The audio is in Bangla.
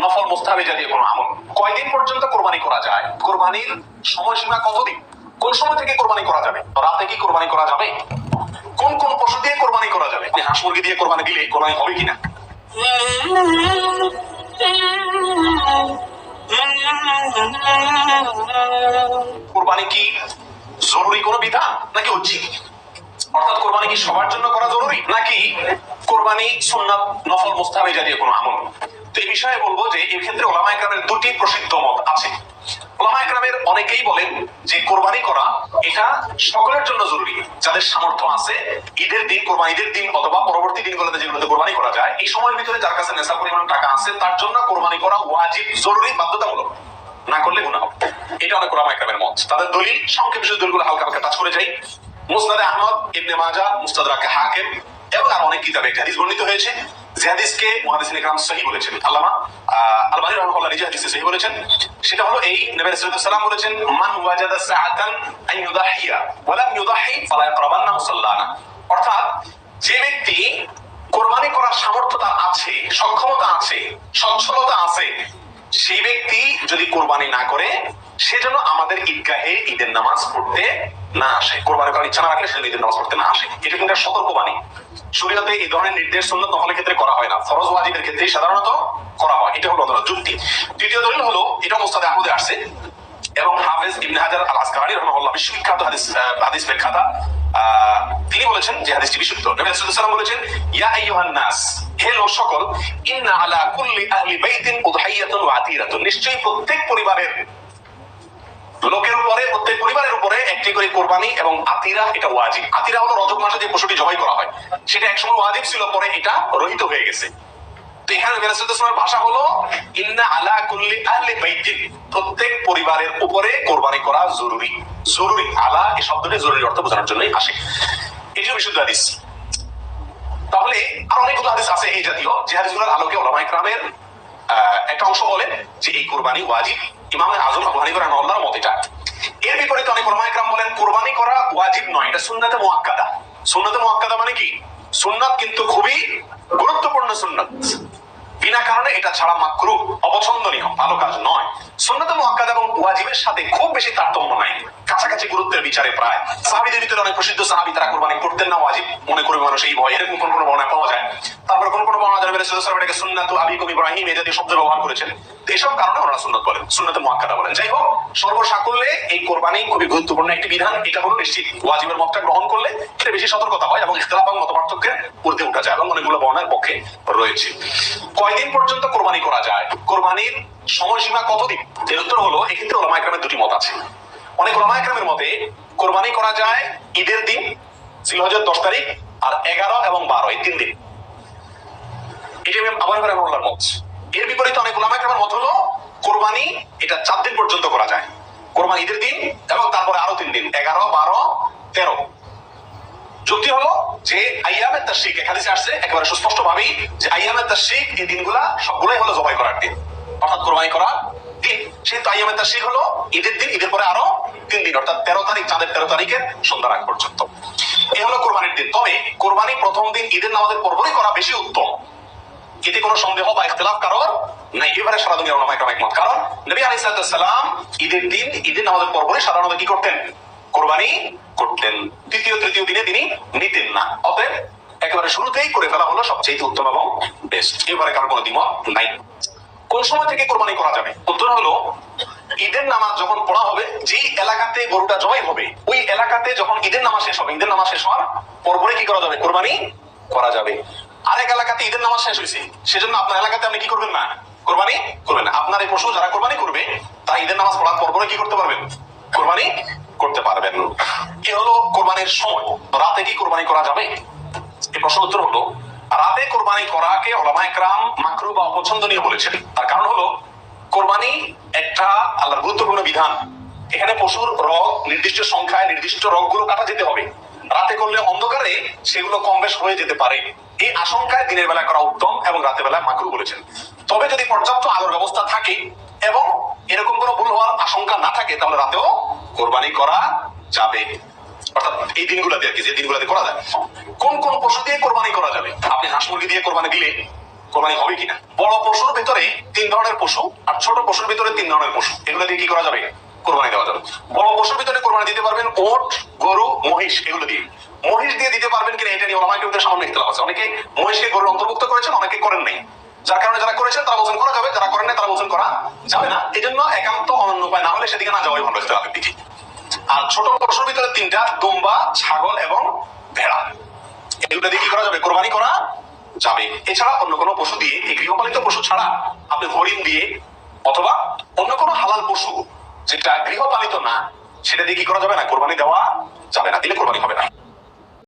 নফল মুস্তাহাবি জাতীয় কোনো আমল। কয়দিন পর্যন্ত কোরবানি করা যায়? কোরবানির সময়সীমা কতদিন? কোন সময় থেকে কোরবানি করা যাবে? রাতে কি কোরবানি করা যাবে? কোন কোন পশু দিয়ে কোরবানি করা যাবে? হাঁস মুরগি দিয়ে কোরবানি দিলে কোরবানি হবে কিনা? কোরবানি কি জরুরি কোনো বিধান নাকি ঐচ্ছিক অর্থাৎ কোরবানি কি সবার জন্য করা জরুরি? নাকি কোরবানি, সুন্নাত, নফল, মুস্তাহাবি জাতীয় কোনো আমল? তো এই বিষয়ে বলব যে এই ক্ষেত্রে ওলামা একরামের দুটি প্রসিদ্ধ মত আছে। ওলামা একরামের অনেকেই বলেন যে কোরবানি করা এটা সকলের জন্য জরুরি, যাদের সামর্থ্য আছে, ঈদের দিন কোরবানি, ঈদের দিন অথবা পরবর্তী দিনগুলোতে যেগুলোতে কোরবানি করা যায়, এই সময়ের ভিতরে যার কাছে নেশা পরিমাণ টাকা আছে, তার জন্য কোরবানি করা ওয়াজিব, জরুরি, বাধ্যতামূলক। না করলে গুনাহ হবে। এটা অনেক ওলামা একরামের মত। তাদের দলিল, সংক্ষেপে শুধু দলিলগুলো হালকা হালকা টাচ করে যাই। মুসনাদে আহমদ, ইবনে মাজা মুস্তাদরাকে হাকিম এবং আর অনেক কিতাবে হাদিস বর্ণিত হয়েছে। যে ইকরাম সহিহ বলেছেন, আল্লামা। নিজে হাদিসে সহিহ বলেছেন। সেটা হলো এই নবী আলাইহি বলেছেন, মান ওয়াজাদা সাআতান ইউদাহিয়া ওয়া লাম ইউদাহি ফালা ইয়াকরাবান্না মুসাল্লানা। অর্থাৎ যে ব্যক্তি কোরবানি করার সামর্থ্য আছে, সক্ষমতা আছে, সচ্ছলতা আছে সেই ব্যক্তি যদি কোরবানি না করে সেজন্য আমাদের ঈদগাহে ঈদের নামাজ পড়তে না আসে। কোরবানি করার ইচ্ছা না রাখলে সেজন্য ঈদের নামাজ পড়তে না আসে। এটা কিন্তু সতর্কবাণী। শরীয়তে এই ধরনের নির্দেশ সুন্নত নফলের ক্ষেত্রে করা হয় না। ফরজ ওয়াজিবের ক্ষেত্রে সাধারণত করা হয়। এটা হলো যুক্তি। দ্বিতীয় দলিল হলো, এটা মোস্তাদে আহমদে আসছে। এবং হাফেজ ইবনে হাজার আল বিশ্ববিখ্যাত হাদিস হাদিস ব্যাখ্যাতা তিনি বলেছেন যে হাদিসটি বিশুদ্ধ। নবী বলেছেন, ইয়া আইয়ুহান নাস, হে লোক সকল, ইন্না আলা কুল্লি আহলি বাইতিন উদহাইয়াতুন ওয়া আতিরাতুন। নিশ্চয়ই প্রত্যেক পরিবারের লোকের উপরে, প্রত্যেক পরিবারের উপরে একটি করে কোরবানি এবং আতিরা, এটা ওয়াজিব। আতিরা হলো রজব মাসে যে পশুটি জবাই করা হয়। সেটা একসময় ওয়াজিব ছিল, পরে এটা রহিত হয়ে গেছে। তাহলে আর অনেকগুলো হাদিস আছে এই জাতীয়। যে হাদিসগুলোর আলোকে ওলামা ইকরামের একটা অংশ বলেন যে এই কোরবানি ওয়াজিব। ইমাম আজম আবু হানিফা রাহিমাহুল্লাহর মত এটা। এর বিপরীতে অনেক ওলামা ইকরাম বলেন, কোরবানি করা ওয়াজিব নয়, এটা সুন্নাতে মুআক্কাদা সুন্নাতে মুআক্কাদা মানে কি? সুন্নাত কিন্তু খুবই গুরুত্বপূর্ণ সুন্নাত। এটা ছাড়া মাকরু অপছন্দনীয়, ভালো কাজ নয়। সন্ন্যত মহাকাদ এবং ওয়াজিবের সাথে খুব বেশি তারতম্য নাই। কাছাকাছি গুরুত্বের বিচারে প্রায়। সাহাবিদের ভিতরে অনেক প্রসিদ্ধ সাহাবি, তারা কোরবানি করতেন না, ওয়াজিব মনে করে মানুষ এই ভয় এরকম কোনো কোনো বর্ণনা পাওয়া যায়। তারপর কোন সাল্লাল্লাহু আলাইহি ওয়াসাল্লাম এটাকে সুন্নাতু আবিকুম ইব্রাহিম এই জাতীয় শব্দ ব্যবহার করেছেন এইসব কারণে ওনারা সুন্নাত বলেন সুন্নাতে মুআক্কাদা বলেন। যাই হোক, সর্বসাকুল্যে এই কোরবানি খুবই গুরুত্বপূর্ণ একটি বিধান, এটা হলো নিশ্চিত। ওয়াজিবের মতটা গ্রহণ করলে এটা বেশি সতর্কতা হয় এবং ইখতিলাফ এবং মতপার্থক্যের ঊর্ধ্বে উঠা যায় এবং অনেকগুলো বর্ণার পক্ষে রয়েছে। কয়দিন পর্যন্ত কোরবানি করা যায়? কোরবানির সময়সীমা কতদিন? এর উত্তর হলো, এক্ষেত্রে ওলামা একরামের দুটি মত আছে। অনেক ওলামা একরামের মতে, কোরবানি করা যায় ঈদের দিন দশ তারিখ আর এগারো এবং বারো, এই তিন দিন। এটি আমি আবার করে বললাম মত এর বিপরীতে অনেক ওলামা একরামের মত হলো, কোরবানি এটা চার দিন পর্যন্ত করা যায়। কোরবানি ঈদের দিন এবং তারপরে আরও তিন দিন, এগারো, বারো, তেরো। যুক্তি হলো যে আইয়ামের তাশরিক এখানে আসছে, একেবারে সুস্পষ্ট ভাবেই যে আইয়ামের তাশরিক এই দিনগুলা সবগুলাই হলো জবাই করার দিন। অর্থাৎ কোরবানি করা দিন। সেই তো আইয়ামের তাশরিক হলো ঈদের দিন, ঈদের পরে আরও তিন দিন, অর্থাৎ তেরো তারিখ, চাঁদের তেরো তারিখের সন্ধ্যা আগ পর্যন্ত। এই হলো কোরবানির দিন। তবে কোরবানি প্রথম দিন ঈদের নামাজের পরপরই করা বেশি উত্তম। কোনো সন্দেহ বা ইখতিলাফ কারোর নাই। এবারে সারা দুনিয়ার ওলামা একরাম একমত। কারণ নবী আলাইহিস সালাম ঈদের দিন, ঈদের নামাজের পরপরই সাধারণত কি করতেন? কোরবানি করতেন। তৃতীয় তৃতীয় দিনে তিনি নিতেন না। অতএব একেবারে শুরুতেই করে ফেলা হলো সবচেয়ে উত্তম এবং বেস্ট এবারে কারও কোনো দ্বিমত নাই। কোন সময় থেকে কোরবানি করা যাবে? উত্তর হলো, ঈদের নামাজ যখন পড়া হবে, যেই এলাকাতে গরুটা জবাই হবে, ওই এলাকাতে যখন ঈদের নামাজ শেষ হবে, ঈদের নামাজ শেষ হওয়ার পরপরে কি করা যাবে? কোরবানি করা যাবে। আরেক এলাকাতে ঈদের নামাজ শেষ হয়েছে। সেজন্য আপনার এলাকাতে আপনি কি করবেন না? কোরবানি করবেন আপনার এই পশু যারা কোরবানি করবে, তারা ঈদের নামাজ পড়ার পরপরে কি করতে পারবেন? কোরবানি করতে পারবেন। এ হলো কোরবানির সময়। রাতে কি কোরবানি করা যাবে? এই প্রশ্ন উত্তর হলো, রাতে কোরবানি করাকে ওলামা একরাম মাকরু বা অপছন্দনীয় বলেছেন। তার কারণ হলো, কোরবানি একটা আল্লাহর গুরুত্বপূর্ণ বিধান। এখানে পশুর রগ, নির্দিষ্ট সংখ্যায় নির্দিষ্ট রগগুলো কাটা যেতে হবে। রাতে করলে অন্ধকারে সেগুলো কম বেশ হয়ে যেতে পারে। এই আশঙ্কায় দিনের বেলা করা উত্তম এবং রাতের বেলায় মাকরু বলেছেন। তবে যদি পর্যাপ্ত আলোর ব্যবস্থা থাকে এবং এরকম কোনো ভুল হওয়ার আশঙ্কা না থাকে, তাহলে রাতেও কোরবানি করা যাবে। অর্থাৎ এই দিনগুলোতে আর কি, যে দিনগুলোতে করা যায়। কোন কোন পশু দিয়ে কোরবানি করা যাবে? আপনি হাঁস মুরগি দিয়ে কোরবানি দিলে কোরবানি হবে কিনা? বড় পশুর ভিতরে তিন ধরনের পশু আর ছোট পশুর ভিতরে তিন ধরনের পশু। এগুলো দিয়ে কি করা যাবে? কোরবানি দেওয়া যাবে। বড় পশুর ভিতরে কোরবানি দিতে পারবেন, ওট, গরু, মহিষ, এগুলো দিয়ে। মহিষ দিয়ে দিতে পারবেন কিনা এটা নিয়ে ওলামাকে ওদের সামান্য ইখতিলাফ আছে। অনেকে মহিষকে গরুর অন্তর্ভুক্ত করেছেন অনেকে করেন নাই। যার কারণে যারা করেছেন, তারা বলছেন করা যাবে, যারা করেন নাই, তারা বলছেন করা যাবে না। এই জন্য একান্ত অনন্য উপায় না হলে সেদিকে না যাওয়াই ভালো ইখতিলাফের দিকে। আর ছোট পশুর ভিতরে তিনটা, দুম্বা, ছাগল এবং ভেড়া। এগুলো দিয়ে কি করা যাবে? কোরবানি করা যাবে। এছাড়া অন্য কোনো পশু দিয়ে, এই গৃহপালিত পশু ছাড়া আপনি হরিণ দিয়ে অথবা অন্য কোনো হালাল পশু যেটা গৃহপালিত না, সেটা দিয়ে কি করা যাবে না? কোরবানি দেওয়া যাবে না, দিলে কোরবানি হবে না।